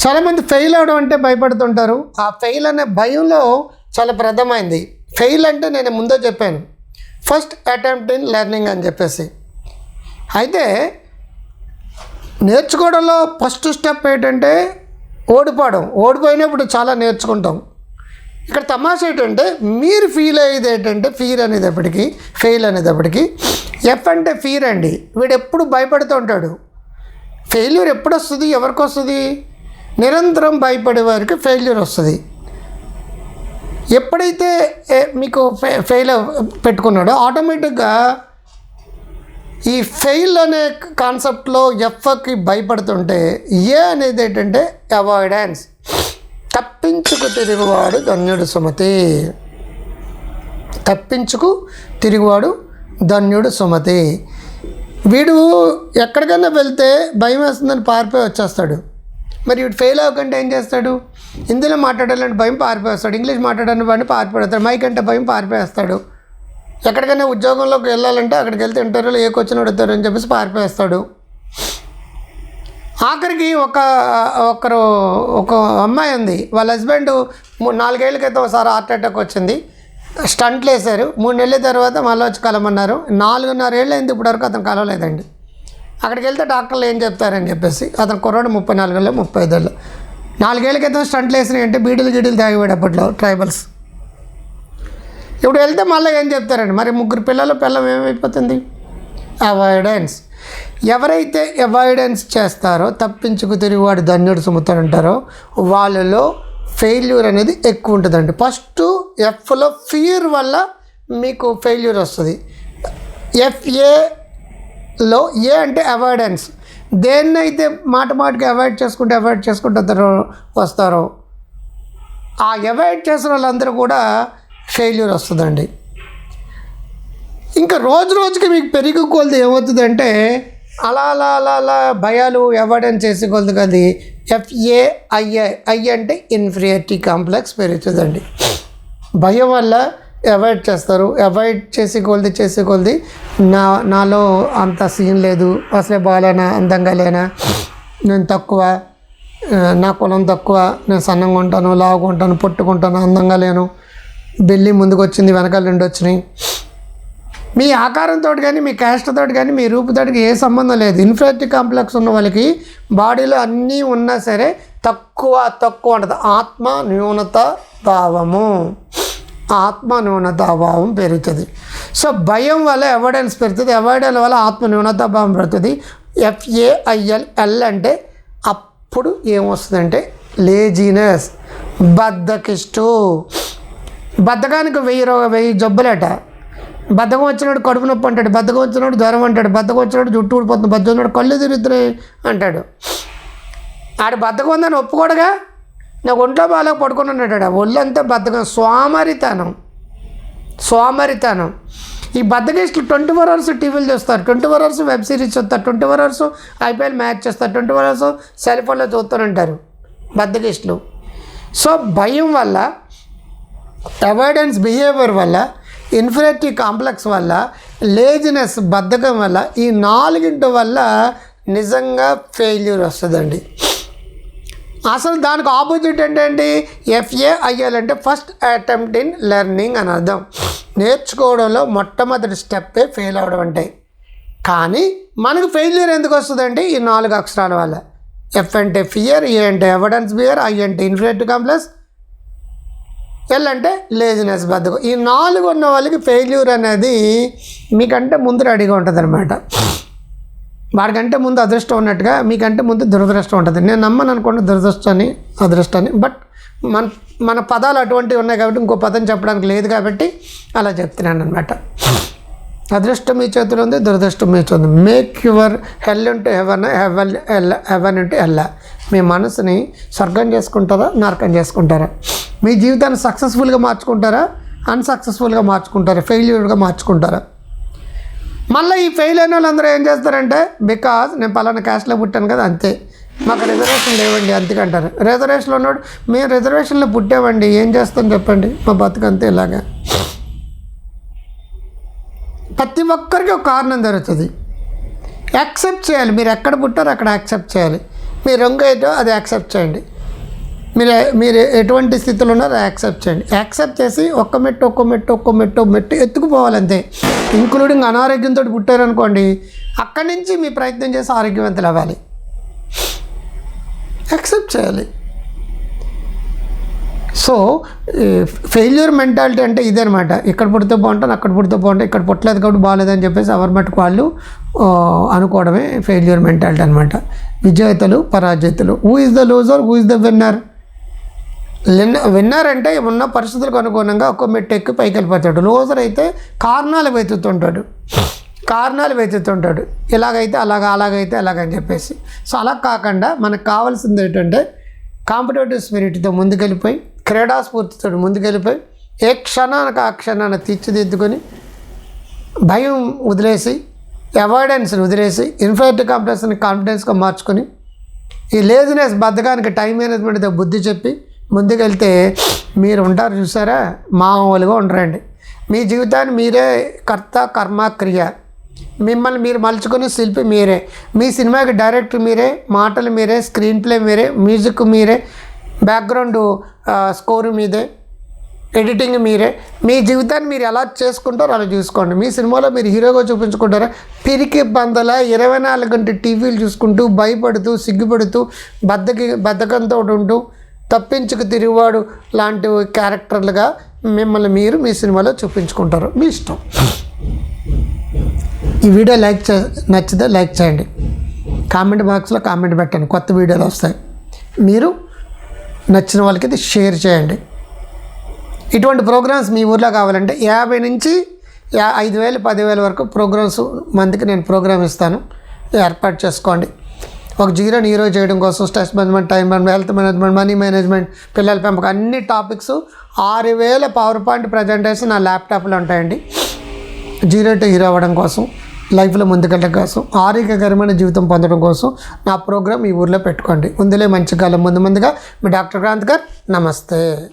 చాలామంది ఫెయిల్ అవడం అంటే భయపడుతుంటారు. ఆ ఫెయిల్ అనే భయంలో చాలా ప్రథమైంది. ఫెయిల్ అంటే నేను ముందే చెప్పాను. ఫస్ట్ అటెంప్ట్ ఇన్ లెర్నింగ్ అని చెప్పేసి. అయితే నేర్చుకోవడంలో ఫస్ట్ స్టెప్ ఏంటంటే ఓడిపోవడం. ఓడిపోయినప్పుడు చాలా నేర్చుకుంటాం. ఇక్కడ తమాషా ఏంటంటే మీరు ఫీల్ అయ్యేది ఏంటంటే ఫీర్ అనేటప్పటికీ ఫెయిల్ అనేటప్పటికీ ఎఫ్ అంటే ఫీర్ అండి. వీడు ఎప్పుడు భయపడుతూ ఉంటాడు. ఫెయిల్యూర్ ఎప్పుడు వస్తుంది? ఎవరికి వస్తుంది? నిరంతరం భయపడే వారికి ఫెయిల్యూర్ వస్తుంది. ఎప్పుడైతే మీకు ఫె ఫెయిల్ పెట్టుకున్నాడో ఆటోమేటిక్గా ఈ ఫెయిల్ అనే కాన్సెప్ట్లో ఎఫ్కి భయపడుతుంటే ఏ అనేది ఏంటంటే అవాయిడెన్స్ తప్పించుకు తిరుగువాడు ధన్యుడు సుమతి. తప్పించుకు తిరుగువాడు ధన్యుడు సుమతి. వీడు ఎక్కడికైనా వెళ్తే భయం వేస్తుందని పారిపోయి వచ్చేస్తాడు. మరి వీడు ఫెయిల్ అవ్వకుండా ఏం చేస్తాడు? హిందీలో మాట్లాడాలంటే భయం పారిపోయేస్తాడు. ఇంగ్లీష్ మాట్లాడాలని వాడిని పారిపోతాడు మైక్ అంటే భయం పారిపోయేస్తాడు. ఎక్కడికైనా ఉద్యోగంలోకి వెళ్ళాలంటే అక్కడికి వెళ్తే ఇంటర్వ్యూలో ఏ క్వశ్చన్ అడుగుతారు అని చెప్పేసి పారిపోయేస్తాడు. ఆఖరికి ఒక ఒకరు ఒక అమ్మాయి ఉంది. వాళ్ళ హస్బెండ్ మూ- నాలుగేళ్ళ క్రితం ఒకసారి హార్ట్ అటాక్ వచ్చింది. స్టంట్లు వేశారు. మూడు నెలల తర్వాత మళ్ళీ వచ్చి కలమన్నారు నాలుగున్నర ఏళ్ళు అయింది ఇప్పటివరకు అతను కలవలేదండి. అక్కడికి వెళ్తే డాక్టర్లు ఏం చెప్తారని చెప్పేసి అతను కుర్రాడు ముప్పై నాలుగేళ్ళు ముప్పై ఐదేళ్ళు నాలుగేళ్ళ క్రితం స్టంట్లు వేసినాయి అంటే బీడీలు గిడీలు తాగిపోయాడు అప్పట్లో ట్రైబల్స్. ఇప్పుడు వెళ్తే మళ్ళీ ఏం చెప్తారండి? మరి ముగ్గురు పిల్లలు పిల్లం ఏమైపోతుంది? అవాయిడెన్స్ ఎవరైతే అవాయిడెన్స్ చేస్తారో తప్పించుకు తిరిగివాడు ధన్యుడు సుముతారంటారో వాళ్ళలో ఫెయిల్యూర్ అనేది ఎక్కువ ఉంటుందండి. ఫస్ట్ ఎఫ్లో ఫియర్ వల్ల మీకు ఫెయిల్యూర్ వస్తుంది. ఎఫ్ఏ లో ఏ అంటే అవాయిడెన్స్ దేన్నైతే మాట మాటకి అవాయిడ్ చేసుకుంటే అవాయిడ్ చేసుకుంటే వస్తారో ఆ అవాయిడ్ చేసిన వాళ్ళందరూ కూడా ఫెయిల్యూర్ వస్తుందండి. ఇంకా రోజు రోజుకి మీకు పెరిగి కొలది ఏమవుతుందంటే అలా అలా అలా అలా భయాలు అవాయిడెన్స్ చేసి కొలది కది. ఎఫ్ఏఐఐ ఐ అంటే ఇన్ఫీరియారిటీ కాంప్లెక్స్ పెరుగుతుందండి. భయం వల్ల అవాయిడ్ చేస్తారు. అవాయిడ్ చేసి కొలది చేసి కొలది. నా నాలో అంత సీన్ లేదు. అసలే బాగాలేనా? అందంగా లేనా? నేను తక్కువ నా కులం తక్కువ. నేను సన్నంగా ఉంటాను లావుగా ఉంటాను పొట్టుకుంటాను అందంగా లేను. బెల్లి ముందుకు వచ్చింది వెనకాల నుండి వచ్చినాయి. మీ ఆకారంతో కానీ మీ క్యాస్ట్తో కానీ మీ రూపుతో ఏ సంబంధం లేదు. ఇన్ఫ్రాక్టివ్ కాంప్లెక్స్ ఉన్న వాళ్ళకి బాడీలో అన్నీ ఉన్నా సరే తక్కువ తక్కువ ఉంటుంది. ఆత్మ న్యూనత భావము. ఆత్మ న్యూనత భావం పెరుగుతుంది. సో భయం వల్ల అవాయిడెన్స్ పెరుగుతుంది. అవాయిడెన్స్ వల్ల ఆత్మ న్యూనత భావం పెరుగుతుంది ఎఫ్ఏఐఎల్ ఎల్ అంటే అప్పుడు ఏమొస్తుందంటే లేజీనెస్ బద్ధకిష్టు. బద్ధకానికి వెయ్యి రో వెయ్యి జబ్బులేట. బద్ధకం వచ్చినాడు కడుపు నొప్పి అంటాడు బద్ధకం వచ్చినాడు జ్వరం అంటాడు బద్ధకం వచ్చినాడు జుట్టు ఊడిపోతుంది బద్దం వచ్చినాడు కళ్ళు తిరుగుతున్నాయి అంటాడు. ఆడ బద్ధకం ఉందని ఒప్పుకోడుగా? నాకు ఒంట్లో బాగా పడుకుని ఉన్నాడు ఒళ్ళంతా బద్ధకం సోమరితనం. సోమరితనం. ఈ బద్దకేస్టులు ట్వంటీ ఫోర్ అవర్స్ టీవీలు చూస్తారు. Twenty four hours web series చూస్తారు. Twenty four hours IPL match చూస్తారు. ట్వంటీ ఫోర్ అవర్స్ సెల్ ఫోన్లో చూస్తూనే బద్దకేస్టులు సో భయం వల్ల అవాయిడెన్స్ బిహేవియర్ వల్ల ఇన్ఫినిటీ కాంప్లెక్స్ వల్ల లేజినెస్ బద్ధకం వల్ల ఈ నాలుగింటి వల్ల నిజంగా ఫెయిల్యూర్ వస్తుందండి. అసలు దానికి ఆపోజిట్ ఏంటంటే ఎఫ్ఏఐఎల్ అంటే ఫస్ట్ అటెంప్ట్ ఇన్ లెర్నింగ్ అని అర్థం. నేర్చుకోవడంలో మొట్టమొదటి స్టెప్పే ఫెయిల్ అవడం అంటే. కానీ మనకు ఫెయిల్యూర్ ఎందుకు వస్తుందంటే ఈ నాలుగు అక్షరాల వల్ల. ఎఫ్ అంటే ఫియర్ ఏ e అంటే ఎవిడెన్స్ బియర్ ఐ అంటే ఇన్ఫినిటీ కాంప్లెక్స్ ఎల్ అంటే లేజినెస్ బద్దకం ఈ నాలుగు ఉన్న వాళ్ళకి ఫెయిల్యూర్ అనేది మీకంటే ముందు రెడీగా ఉంటుంది అనమాట వాడికంటే ముందు అదృష్టం ఉన్నట్టుగా మీకంటే ముందు దురదృష్టం ఉంటుంది. నేను నమ్మను అనుకోండి దురదృష్టాన్ని అదృష్టాన్ని బట్ మన మన పదాలు అటువంటివి ఉన్నాయి కాబట్టి ఇంకో పదం చెప్పడానికి లేదు కాబట్టి అలా చెప్తున్నాను అనమాట అదృష్టం మీ చేతిలో ఉంది దురదృష్టం మీ చేతిలో make your hell into heaven హెవెల్ hell heaven into hell మీ మనసుని స్వర్గం చేసుకుంటారా నరకం చేసుకుంటారా? మీ జీవితాన్ని సక్సెస్ఫుల్గా మార్చుకుంటారా అన్సక్సెస్ఫుల్గా మార్చుకుంటారా ఫెయిల్యూర్గా మార్చుకుంటారా? మళ్ళీ ఈ ఫెయిల్ అయిన వాళ్ళందరూ ఏం చేస్తారంటే బికాజ్ నేను పలానా క్యాస్ట్లో పుట్టాను కదా అంతే. మాకు రిజర్వేషన్ లేవండి అంతకంటారు రిజర్వేషన్లో ఉన్నాడు మేము రిజర్వేషన్లో పుట్టామండి ఏం చేస్తాం చెప్పండి. మా బతుకు అంతే ఇలాగా. ప్రతి ఒక్కరికి ఒక కారణం జరుగుతుంది. యాక్సెప్ట్ చేయాలి. మీరు ఎక్కడ పుట్టారో అక్కడ యాక్సెప్ట్ చేయాలి. మీ రంగు ఏంటో అది యాక్సెప్ట్ చేయండి. మీరు మీరు ఎటువంటి స్థితిలో ఉన్నారో యాక్సెప్ట్ చేయండి. యాక్సెప్ట్ చేసి ఒక్క మెట్టు ఒక్క మెట్టు ఒక్క మెట్టు మెట్టు ఎత్తుకుపోవాలి అంతే ఇంక్లూడింగ్ అనారోగ్యంతో పుట్టారనుకోండి అక్కడి నుంచి మీ ప్రయత్నం చేసి ఆరోగ్యవంతులు అవ్వాలి. యాక్సెప్ట్ చేయాలి. సో ఫెయిల్యూర్ మెంటాలిటీ అంటే ఇదనమాట ఇక్కడ పుడితే బాగుంటాను అక్కడ పుడితే బాగుంటాను ఇక్కడ పుట్టలేదు కాబట్టి బాగాలేదని చెప్పేసి ఎవరి వాళ్ళు అనుకోవడమే ఫెయిల్యూర్ మెంటాలిటీ అనమాట విజేతలు పరాజేతలు. Who is the loser who is the winner winner అంటే ఉన్న పరిస్థితులకు అనుగుణంగా ఒక్క మెట్టు ఎక్కి పైకి వెళ్ళిపోతాడు. లోజర్ అయితే కారణాలు వెతుకుతుంటాడు. కారణాలు వెతుకుతుంటాడు. ఇలాగైతే అలాగ అలాగైతే అలాగని చెప్పేసి. సో అలా కాకుండా మనకు కావాల్సింది ఏంటంటే కాంపిటేటివ్ స్పిరిట్తో ముందుకెళ్ళిపోయి క్రీడాస్ఫూర్తితో ముందుకెళ్ళిపోయి ఏ క్షణానికి ఆ క్షణాన్ని తీర్చిదిద్దుకొని భయం వదిలేసి అవాయిడెన్స్ని వదిలేసి ఇన్ఫెక్ట్ కాంప్లెక్స్ని కాన్ఫిడెన్స్గా మార్చుకొని ఈ లేజినెస్ బద్ధకానికి టైం మేనేజ్మెంట్తో బుద్ధి చెప్పి ముందుకెళ్తే మీరు ఉంటారు చూసారా? మామూలుగా ఉండరండి. మీ జీవితాన్ని మీరే కర్త కర్మ క్రియ. మిమ్మల్ని మీరు మలుచుకునే శిల్పి మీరే. మీ సినిమాకి డైరెక్టర్ మీరే మాటలు మీరే స్క్రీన్ ప్లే మీరే మ్యూజిక్ మీరే బ్యాక్గ్రౌండ్ స్కోరు మీదే ఎడిటింగ్ మీరే. మీ జీవితాన్ని మీరు ఎలా చేసుకుంటారో అలా చూసుకోండి. మీ సినిమాలో మీరు హీరోగా చూపించుకుంటారా? పిరికి బందల ఇరవై నాలుగు గంటల టీవీలు చూసుకుంటూ భయపడుతూ సిగ్గుపడుతూ బద్దకి బద్దకంతో ఉంటూ తప్పించుకు తిరిగివాడు లాంటి క్యారెక్టర్లుగా మిమ్మల్ని మీరు మీ సినిమాలో చూపించుకుంటారు. మీ ఇష్టం. ఈ వీడియో లైక్ చే నచ్చితే లైక్ చేయండి. కామెంట్ బాక్స్లో కామెంట్ పెట్టండి. కొత్త వీడియోలు వస్తాయి. మీరు నచ్చిన వాళ్ళకి ఇది షేర్ చేయండి. ఇటువంటి ప్రోగ్రామ్స్ మీ ఊర్లో కావాలంటే యాభై నుంచి యా ఐదు వేలు పదివేల వరకు ప్రోగ్రామ్స్ మందికి నేను ప్రోగ్రామ్ ఇస్తాను. ఏర్పాటు చేసుకోండి. ఒక జీరోని హీరో చేయడం కోసం stress management time management health management money management పిల్లల పెంపకం అన్ని టాపిక్స్ ఆరు వేల పవర్ పాయింట్ ప్రజెంటేషన్ నా ల్యాప్టాప్లో ఉంటాయండి. జీరో టు హీరో అవ్వడం కోసం లైఫ్లో ముందుకెళ్ళడం కోసం ఆరోగ్యకరమైన జీవితం పొందడం కోసం నా ప్రోగ్రామ్ ఈ ఊర్లో పెట్టుకోండి. ముందులే మంచి కాలం. ముందు ముందుగా మీ డాక్టర్ క్రాంత్ గారు నమస్తే.